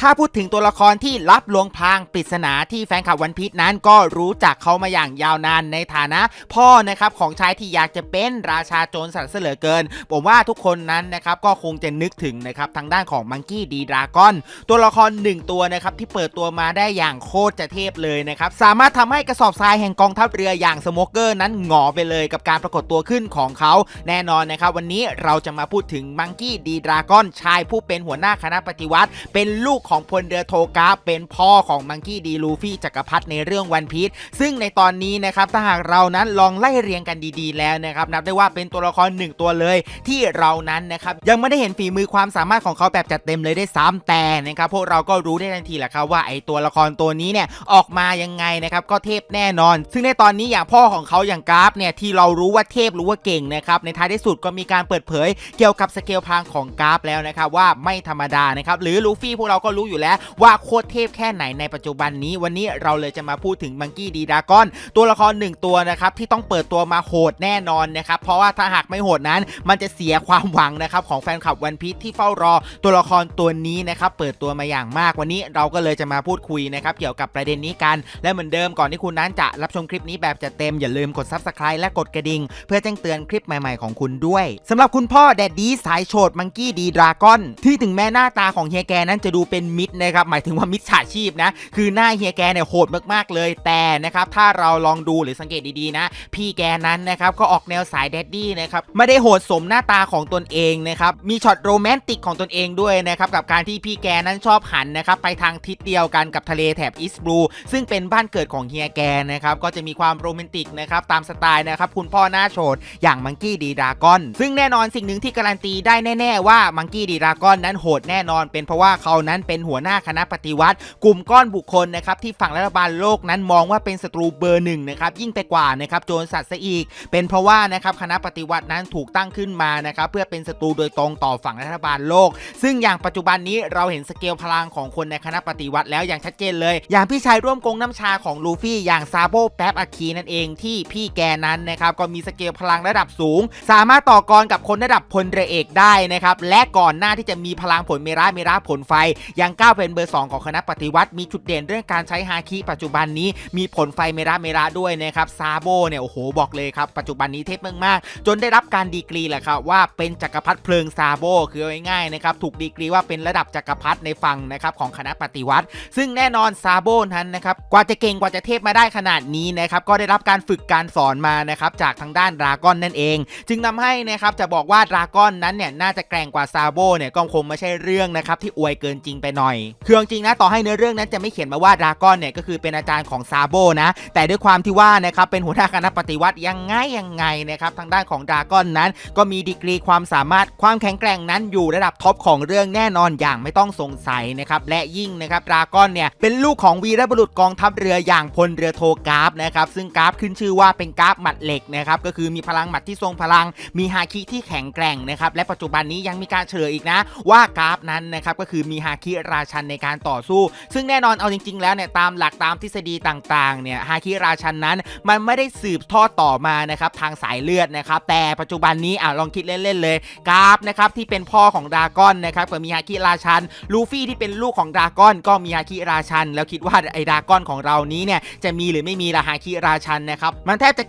ถ้าพูดถึงตัวละครที่รับลวงพรางปริศนาที่แฟนคลับวันพีชนั้นก็รู้จักเขามาอย่างยาวนานในฐานะพ่อนะครับของชายที่อยากจะเป็นราชาโจรสัตว์เสลือเกิน ผมว่าทุกคนนั้นนะครับก็คงจะนึกถึงนะครับทางด้านของมังกี้ดีดราก้อนตัวละครหนึ่งตัวนะครับที่เปิดตัวมาได้อย่างโคตรจะเทพเลยนะครับสามารถทำให้กระสอบทรายแห่งกองทัพเรืออย่างสโมเกอร์นั้นหงอไปเลยกับการปรากฏตัวขึ้นของเขา แน่นอนนะครับวันนี้เราจะมาพูดถึงมังกี้ดีดราก้อนชายผู้เป็นหัวหน้าคณะปฏิวัติ เป็นลูกของพลเรือโทกาเป็นพ่อของมังกี้ดีลูฟี่จักรพรรดิในเรื่องวันพีชซึ่งในตอนนี้นะครับถ้าหากเรานั้นลองไล่เรียงกันดีๆ แล้วนะครับนับได้ว่าเป็นตัวละครหนึ่งตัวเลย ที่เรานั้นนะครับยังไม่ได้เห็นฝีมือความสามารถของเขาแบบจัดเต็มเลยได้ซ้ำแต่นะครับพวกเราก็รู้ได้ทันทีแหละครับว่าไอตัวละครตัวนี้เนี่ยออกมายังไงนะครับก็เทพแน่นอน ซึ่งในตอนนี้อย่างพ่อของเขาอย่างกราฟเนี่ยที่เรารู้ว่าเทพรู้ว่าเก่งนะครับในท้ายที่สุดก็มีการเปิดเผย เกี่ยวกับสเกลพลังของกราฟแล้วนะครับว่าไม่ธรรมดานะครับหรือลูฟี่พวกเราก็รู้อยู่แล้วว่าโคตรเทพแค่ไหนในปัจจุบันนี้ วันนี้เราเลยจะมาพูดถึงมังกี้ดีดากอน ตัวละครหนึ่งตัวนะครับที่ต้องเปิดตัวมาโหดแน่นอนนะครับเพราะว่าถ้าหากไม่โหดนั้น มันจะเสียความหวังนะครับของแฟนคลับวันพีชที่เฝ้ารอตัวละครตัวนี้นะครับเปิดตัวมาอย่างมากวันนี้เราก็เลยจะมาพูดคุยนะครับเกี่ยวกับประเด็นนี้กัน และเหมือนเดิมก่อนที่คุณนั้นจะรับชมคลิปนี้แบบจะเต็มอย่าลืมกด subscribe และกดกระดิ่งเพื่อแจ้งเตือนคลิปใหม่ๆของคุณด้วยสำหรับคุณพ่อแดดดี้สายโฉดมังกี้ดีดราก้อนที่ถึงแม้หน้าตาของเฮียแกนั้นจะดูเป็นมิดนะครับหมายถึงว่ามิดฉาชีพนะคือหน้าเฮียแกเนี่ยโหดมากๆเลยแต่นะครับถ้าเราลองดูหรือสังเกตดีๆนะ พี่แกนั้นนะครับก็ออกแนวสายแดดดี้นะครับไม่ได้โหดสมหน้าตาของตนเองนะครับมีช็อตโรแมนติกของตนเองด้วยนะครับกับการที่พี่แกนั้นชอบหันนะครับไปทางทิศเดียวกันกับทะเลแถบอีสต์บลูซึ่งเป็นบ้านเกิดของเฮียแกนะครับก็จะมีความโรแมนติกนะครับตามสไตล์นะครับคุณพ่อหน้าโฉดอย่างมังกี้ดีดากอน ซึ่งแน่นอนสิ่งหนึ่งที่การันตีได้แน่ ๆ ว่ามังกี้ดีดากอนนั้นโหดแน่นอน เป็นเพราะว่าเขานั้นเป็น็นหัวหน้าคณะปฏิวัติ กลุ่มก้อนบุคคลนะครับที่ฝั่งรัฐบาลโลกนั้นมองว่าเป็นศัตรูเบอร์หนึ่งนะครับยิ่งไปกว่านะครับโจรสัตว์ซะอีก เป็นเพราะว่านะครับคณะปฏิวัตินั้นถูกตั้งขึ้นมานะครับเพื่อเป็นศัตรูโดยตรงต่อฝั่งรัฐบาลโลก ซึ่งอย่างปัจจุบันนี้เราเห็นสเกลพลังของคนในคณะปฏิวัติแล้วอย่างชัดเจนเลย อย่างพี่ชายร่วมกงน้ำชาของลูฟี่อย่างซาโบแป๊บอาคีนั่นเองที่พี่แกนั้นนะครับก็มีสเกลพลังระดับสูง สามารถต่อกรกับคนระดับพลเรือเอกได้นะครับและก่อนหน้าที่จะมีพลังผลเมราเมราผลไฟยัังก้าวเป็นเบอร์ 2 ของคณะปฏิวัติ มีจุดเด่นเรื่องการใช้ฮาคิปัจจุบันนี้มีผลไฟเมราเมราด้วยนะครับซาโบเนี่ยโอ้โหบอกเลยครับปัจจุบันนี้เทพมากๆ จนได้รับการดีกรีแหละครับว่าเป็นจักรพรรดิเพลิงซาโบคือง่ายๆนะครับถูกดีกรีว่าเป็นระดับจักรพรรดิในฝั่งนะครับของคณะปฏิวัติ ซึ่งแน่นอนซาโบนั้นนะครับกว่าจะเก่งกว่าจะเทพมาได้ขนาดนี้นะครับก็ได้รับการฝึกการสอนมานะครับจากทางด้านดราก้อนนั่นเอง จึงทำให้นะครับจะบอกว่าดราก้อนนั้นเนี่ยน่าจะแกร่งกว่าซาโบเนี่ยก็คงไม่ใช่เรื่องนะครับที่อวยเกินจริงไปหน่อยคือเอาจริงนะต่อให้เนื้อเรื่องนั้นจะไม่เขียนมาว่าดราก้อนเนี่ยก็คือเป็นอาจารย์ของซาโบนะแต่ด้วยความที่ว่านะครับเป็นหัวหน้าคณะปฏิวัติยังไงยังไงนะครับทางด้านของดราก้อนนั้น ก็มีดีกรีความสามารถความแข็งแกร่งนั้นอยู่ระดับท็อปของเรื่องแน่นอนอย่างไม่ต้องสงสัยนะครับและยิ่งนะครับดราก้อนเนี่ยเป็นลูกของวีรบุรุษกองทัพเรืออย่างพลเรือโทกราฟนะครับซึ่งกราฟขึ้นชื่อว่าเป็นกราฟหมัดเหล็กนะครับก็คือมีพลังหมัดที่ทรงพลัง มีฮาคิที่แข็งแกร่งนะครับและปัจจุบันนี้ยังมีการเฉลยอีกนะ ว่ากราฟนั้นนะครับก็คือมีฮาคิราชันในการต่อสู้ ซึ่งแน่นอนเอาจริง ๆ แล้วเนี่ยตามหลักตามทฤษฎีต่างๆเนี่ยฮาคิราชันนั้นมันไม่ได้สืบทอดต่อมานะครับทางสายเลือดนะครับแต่ปัจจุบันนี้อะลองคิดเล่นๆเลยกราฟนะครับที่เป็นพ่อของดราก้อนนะครับก็มีฮาคิราชันลูฟี่ที่เป็นลูกของดราก้อน ก็มีฮาคิราชัน แล้วคิดว่าไอ้ดราก้อนของเรานี้เนี่ยจะมีหรือไม่มีละฮาคิราชันนะครับมันแทบจะ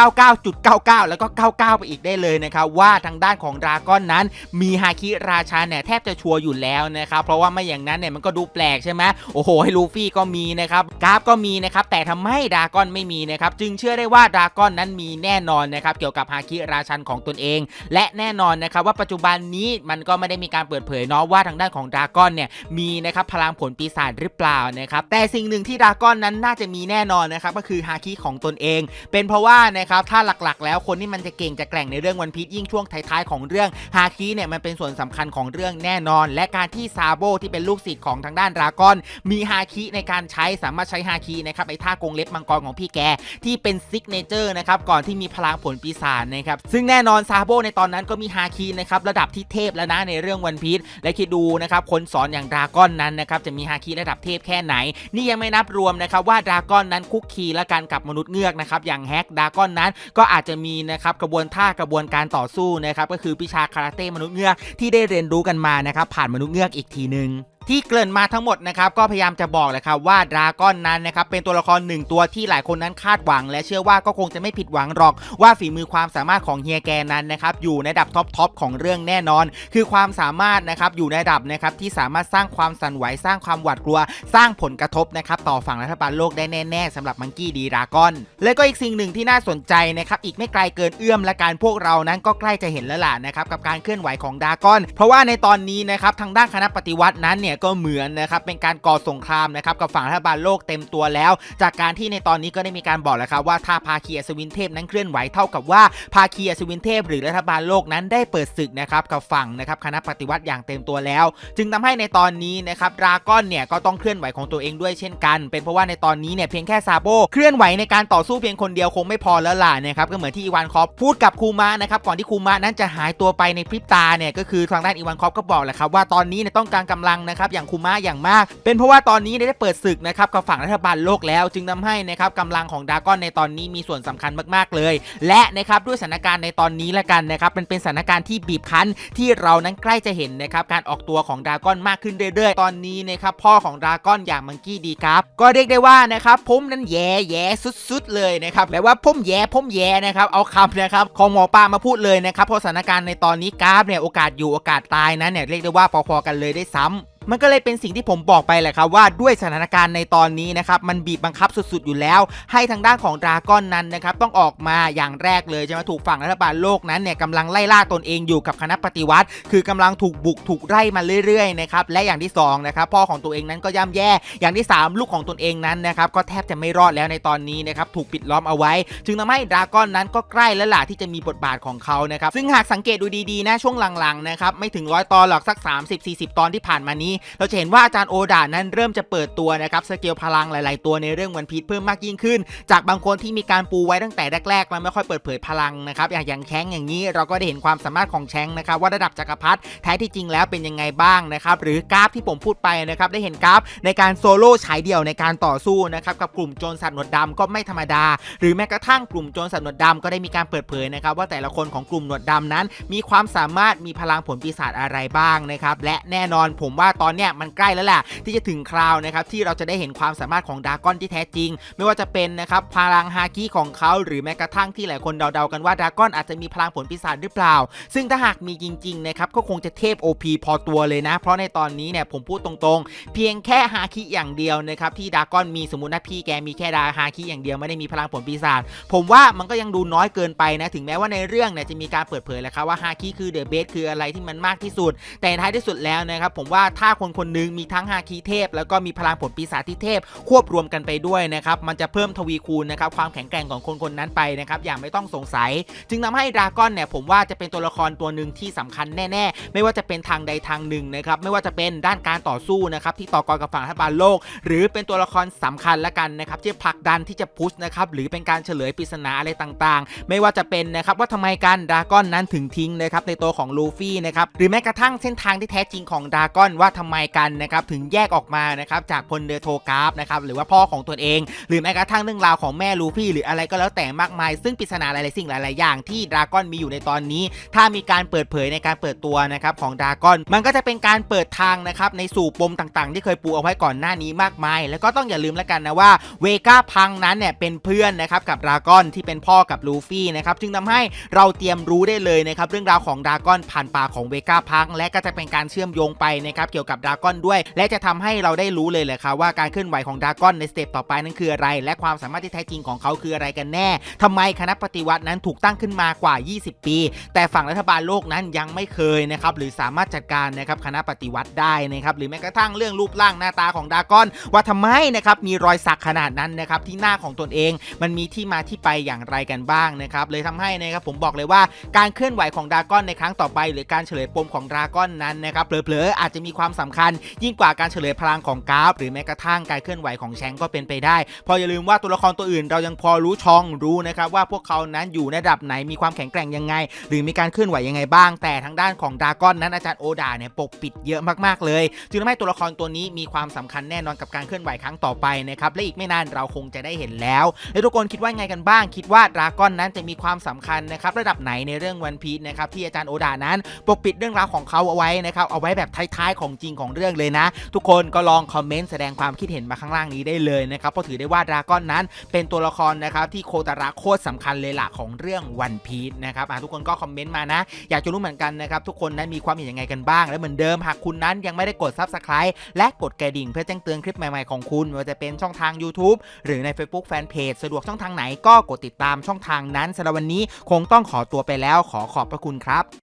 99.99.99 แล้วก็ 99 ไปอีกได้เลยนะครับว่าทางด้านของดราก้อนนั้น มีฮาคิราชันเนี่ยแทบจะชัวร์อยู่แล้วนะครับเพราะว่าไม่อย่างนั้นเนี่ยมันก็ดูแปลกใช่ไหมโอ้โหให้ลูฟี่ก็มีนะครับกราฟก็มีนะครับแต่ทำไมดากอนไม่มีนะครับจึงเชื่อได้ว่าดากอนนั้นมีแน่นอนนะครับเกี่ยวกับฮาคิราชันของตนเอง และแน่นอนนะครับว่าปัจจุบันนี้มันก็ไม่ได้มีการเปิดเผยเนาะว่าทางด้านของดากอนเนี่ยมีนะครับพลังผลปีศาจหรือเปล่านะครับแต่สิ่งหนึ่งที่ดากอนนั้นน่าจะมีแน่นอนนะครับก็คือฮาคิของตนเอง เป็นเพราะว่านะครับถ้าหลักๆ แล้วคนที่มันจะเก่งจะแกร่งในเรื่องวันพีชยิ่งช่วงท้ายๆของเรื่องฮาคิเนี่ยมันเป็นส่วนสำคัญของเรื่องแน่นอน และการที่ซาโบที่เป็นลูกศิษย์ของทางด้านดราก้อน มีฮาคิในการใช้สามารถใช้ฮาคินะครับไอ้ท่ากงเล็บมังกรของพี่แกที่เป็นซิกเนเจอร์นะครับก่อนที่มีพลังผลปีศาจนะครับซึ่งแน่นอนซาโบในตอนนั้นก็มีฮาคินะครับระดับที่เทพแล้วนะในเรื่องวันพีชและคิดดูนะครับคนสอนอย่างดราก้อนนั้นนะครับจะมีฮาคิระดับเทพแค่ไหน นี่ยังไม่นับรวมนะครับว่าดราก้อนนั้นคุกคีและกันกับมนุษย์เงือกนะครับอย่างแฮกดราก้อนนั้นก็อาจจะมีนะครับกระบวนท่ากระบวนการต่อสู้นะครับก็คือวิชาคาราเต้มนุษย์เงือกที่ได้เรียนรู้กันมานะครับผ่านมนุษย์เงือกอีกทีนึง morning ที่เกริ่นมาทั้งหมดนะครับก็พยายามจะบอกแหละครับว่าดราก้อนนั้นนะครับเป็นตัวละครหนึ่งตัวที่หลายคนนั้นคาดหวัง และเชื่อว่าก็คงจะไม่ผิดหวังหรอกว่าฝีมือความสามารถของเฮียแกนั้นนะครับอยู่ในระดับท็อปทอปของเรื่องแน่นอน คือความสามารถนะครับอยู่ในระดับนะครับที่สามารถสร้างความสั่นไหวสร้างความหวาดกลัว สร้างผลกระทบนะครับต่อฝั่งรัฐบาลโลกได้แน่ๆสำหรับมังกี้ดีดราก้อน และก็อีกสิ่งหนึ่งที่น่าสนใจนะครับอีกไม่ไกลเกินเอื้อมและการพวกเรานั้นก็ใกล้จะเห็นแล้วล่ะนะครับกับการเคลื่อนไหวของดราก้อน เพราะว่าในตอนนี้นะครับทางด้านคณะปฏิวัตินั้นเนี่ยก็เหมือนนะครับเป็นการก่อสงครามนะครับกับฝั่งรัฐบาลโลกเต็มตัวแล้ว จากการที่ในตอนนี้ก็ได้มีการบอกแล้วครับว่าถ้าภาคีอัศวินเทพนั้นเคลื่อนไหวเท่ากับว่าภาคีอัศวินเทพ หรือรัฐบาลโลกนั้นได้เปิดศึกนะครับกับฝั่งนะครับคณะปฏิวัติอย่างเต็มตัวแล้ว จึงทำให้ในตอนนี้นะครับดราก้อนเนี่ยก็ต้องเคลื่อนไหวของตัวเองด้วยเช่นกัน เป็นเพราะว่าในตอนนี้เนี่ยเพียงแค่ซาโบเคลื่อนไหวในการต่อสู้เพียงคนเดียวคงไม่พอแล้วล่ะนะครับก็เหมือนที่อีวานคอปพูดกับคูมะนะครับก่อนที่คูมะนั้นจะหายตัวไปในพริบตาเนี่ยก็คือทางด้านอีวานคอปก็บอกแหละครับว่าตอนนี้เนี่ยต้องการกำลังนะครับอย่างคูมะอย่างมาก เป็นเพราะว่าตอนนี้ได้เปิดศึกนะครับกับฝั่งรัฐบาลโลกแล้ว จึงทำให้นะครับกำลังของดากอนในตอนนี้มีส่วนสำคัญมากๆเลย และนะครับด้วยสถานการณ์ในตอนนี้ละกันนะครับเป็นเป็นสถานการณ์ที่บีบคั้นที่เรานั้นใกล้จะเห็นนะครับการออกตัวของดากอนมากขึ้นเรื่อยๆ ตอนนี้นะครับพ่อของดากอนอย่างมังกี้ดีครับก็เรียกได้ว่านะครับผมนั้นแย่แย่สุดๆเลยนะครับแปลว่าผมแย่ผมแย่นะครับเอาคำนะครับของหมอปลามาพูดเลยนะครับเพราะสถานการณ์ในตอนนี้กราฟเนี่ยโอกาสอยู่โอกาสตายนั้นเนี่ยเรียกได้ว่าพอๆกันเลยได้ซ้ำ มันก็เลยเป็นสิ่งที่ผมบอกไปแหละครับว่าด้วยสถานการณ์ในตอนนี้นะครับมันบีบบังคับสุดๆอยู่แล้ว ให้ทางด้านของดราก้อนนั้นนะครับต้องออกมาอย่างแรกเลยจะมาถูกฝั่งรัฐบาลโลกนั้นเนี่ยกำลังไล่ล่าตนเองอยู่กับคณะปฏิวัติ คือกำลังถูกบุกถูกไล่มาเรื่อยๆนะครับและอย่างที่สองนะครับพ่อของตัวเองนั้นก็ย่ำแย่ อย่างที่สามลูกของตนเองนั้นนะครับก็แทบจะไม่รอดแล้วในตอนนี้นะครับถูกปิดล้อมเอาไว้ จึงทำให้ดราก้อนนั้นก็ใกล้แล้วล่ะที่จะมีบทบาทของเขานะครับซึ่งหากสังเกตดูดีๆนะช่วงหลังๆนะครับไม่ถึงร้อยตอนหรอกสัก 30-40 ตอนที่ผ่านมานี้เราจะเห็นว่าอาจารย์โอดานั้นเริ่มจะเปิดตัวนะครับสเกลพลังหลาย ๆ ตัวในเรื่องวันพีชเพิ่มมากยิ่งขึ้น จากบางคนที่มีการปูไว้ตั้งแต่แรกๆมันไม่ค่อยเปิดเผยพลังนะครับอย่างอย่างแชงอย่างนี้เราก็ได้เห็นความสามารถของแชงนะครับว่าระดับจักรพรรดิแท้ที่จริงแล้วเป็นยังไงบ้างนะครับหรือกราฟที่ผมพูดไปนะครับได้เห็นกราฟในการโซโล่ฉายเดี่ยวในการต่อสู้นะครับกับกลุ่มโจรสัตว์หนวดดำก็ไม่ธรรมดา หรือแม้กระทั่งกลุ่มโจรสัตว์หนวดดำก็ได้มีการเปิดเผยนะครับว่าแต่ละคนของกลุ่มหนวดดำนั้น มีความสามารถมีพลังผลปีศาจอะไรบ้างนะครับและแน่นอนผมว่าตอนเนี้ยมันใกล้แล้วแหละที่จะถึงคราวนะครับที่เราจะได้เห็นความสามารถของดากอนที่แท้จริง ไม่ว่าจะเป็นนะครับพลังฮาคิของเขาหรือแม้กระทั่งที่หลายคนเดาๆกันว่าดากอนอาจจะมีพลังผลปีศาจหรือเปล่า ซึ่งถ้าหากมีจริงๆนะครับก็คงจะเทพ OP พอตัวเลยนะ เพราะในตอนนี้เนี่ยผมพูดตรงๆ เพียงแค่ฮาคิอย่างเดียวนะครับที่ดากอนมีสมมตินะพี่แกมีแค่ดาฮาคิอย่างเดียวไม่ได้มีพลังผลปีศาจผมว่ามันก็ยังดูน้อยเกินไปนะถึงแม้ว่าในเรื่องเนี่ยจะมีการเปิดเผยแล้วครับว่าฮาคิคือเดอะเบสคืออะไรที่มันมากที่สุด แต่ท้ายที่สุดแล้วนะครับผมว่าถ้าคนคนหนึ่งมีทั้งฮาคิเทพ แล้วก็มีพลังผลปีศาจที่เทพ ควบรวมกันไปด้วยนะครับมันจะเพิ่มทวีคูณนะครับความแข็งแกร่งของคนคนนั้นไปนะครับอย่างไม่ต้องสงสัย จึงทำให้ดราก้อนเนี่ยผมว่าจะเป็นตัวละครตัวหนึ่งที่สำคัญแน่ๆ ไม่ว่าจะเป็นทางใดทางหนึ่งนะครับไม่ว่าจะเป็นด้านการต่อสู้นะครับที่ต่อกรกับฝั่งรัฐบาลโลก หรือเป็นตัวละครสำคัญละกันนะครับที่ผลักดันที่จะพุชนะครับหรือเป็นการเฉลยปริศนาอะไรต่างๆ ไม่ว่าจะเป็นนะครับว่าทำไมการดราก้อนนั้นถึงทิ้งนะครับในตัวของลูฟี่นะครับหรือแม้กระทั่งเส้นทางที่แท้จริงของดราก้อนว่าททำไมกันนะครับถึงแยกออกมานะครับจากพลเดโทกราฟนะครับหรือว่าพ่อของตนเอง หรือแม้กระทั่งเรื่องราวของแม่ลูฟี่หรืออะไรก็แล้วแต่มากมาย ซึ่งปริศนาหลายๆสิ่งหลาย ๆ อย่างที่ดราก้อนมีอยู่ในตอนนี้ ถ้ามีการเปิดเผยในการเปิดตัวนะครับของดราก้อน มันก็จะเป็นการเปิดทางนะครับในสู่ปมต่างๆ ที่เคยปูเอาไว้ก่อนหน้านี้มากมาย แล้วก็ต้องอย่าลืมแล้วกันนะว่าเวก้าพังนั้นเนี่ยเป็นเพื่อนนะครับกับดราก้อนที่เป็นพ่อกับลูฟี่นะครับจึงทำให้เราเตรียมรู้ได้เลยนะครับเรื่องราวของดราก้อนผ่านปากของเวก้าพังและก็จะเป็นการเชื่อมโยงไปนะครับเกี่ยวกับดราก้อนด้วย และจะทำให้เราได้รู้เลยแหละครับว่าการเคลื่อนไหวของดราก้อนในสเต็ปต่อไปนั้นคืออะไร และความสามารถที่แท้จริงของเขาคืออะไรกันแน่ทำไมคณะปฏิวัตินั้นถูกตั้งขึ้นมากว่า 20 ปี แต่ฝั่งรัฐบาลโลกนั้นยังไม่เคยนะครับหรือสามารถจัดการนะครับคณะปฏิวัติได้นะครับหรือแม้กระทั่งเรื่องรูปร่างหน้าตาของดราก้อน ว่าทำไมนะครับมีรอยสักขนาดนั้นนะครับที่หน้าของตนเอง มันมีที่มาที่ไปอย่างไรกันบ้างนะครับเลยทำให้นะครับผมบอกเลยว่าการเคลื่อนไหวของดราก้อนในครั้งต่อไป หรือการเฉลยปมของดราก้อนนั้นนะครับเผลอๆอาจจะมีความสำคัญ ยิ่งกว่าการเฉลยพลังของกราฟ หรือแม้กระทั่งการเคลื่อนไหวของแชงก็เป็นไปได้ พออย่าลืมว่าตัวละครตัวอื่น เรายังพอรู้ช่องรู้นะครับว่าพวกเขานั้นอยู่ในระดับไหนมีความแข็งแกร่งยังไง หรือมีการเคลื่อนไหวยังไงบ้าง แต่ทางด้านของดากอนนั้นอาจารย์โอดาเนี่ยปกปิดเยอะมากๆเลยจึงทำให้ตัวละครตัวนี้มีความสำคัญแน่นอนกับการเคลื่อนไหวครั้งต่อไปนะครับและอีกไม่นานเราคงจะได้เห็นแล้วแล้วทุกคนคิดว่าไงกันบ้าง คิดว่าดากอนนั้นจะมีความสำคัญนะครับระดับไหนในเรื่องวันพีชนะครับที่อาจารย์โอดานั้น ปกปิดเรื่องราวของเขาเอาไว้นะครับเอาไว้แบบท้ายๆของจริงงของเรื่องเลยนะ ทุกคนก็ลองคอมเมนต์แสดงความคิดเห็นมาข้างล่างนี้ได้เลยนะครับเพราะถือได้ว่าดราก้อนนั้นเป็นตัวละครนะครับที่โคตระโคตรสำคัญเลยล่ะของเรื่องวันพีชนะครับทุกคนก็คอมเมนต์มานะ อยากจะรู้เหมือนกันนะครับทุกคนนั้นมีความเห็นยังไงกันบ้างและเหมือนเดิมหากคุณนั้นยังไม่ได้กด Subscribe และกดกระดิ่งเพื่อแจ้งเตือนคลิปใหม่ๆของคุณไม่ว่าจะเป็นช่องทาง YouTube หรือใน Facebook Fanpage สะดวกช่องทางไหนก็กดติดตามช่องทางนั้นสำหรับวันนี้คงต้องขอตัวไปแล้วขอขอบพระคุณครับ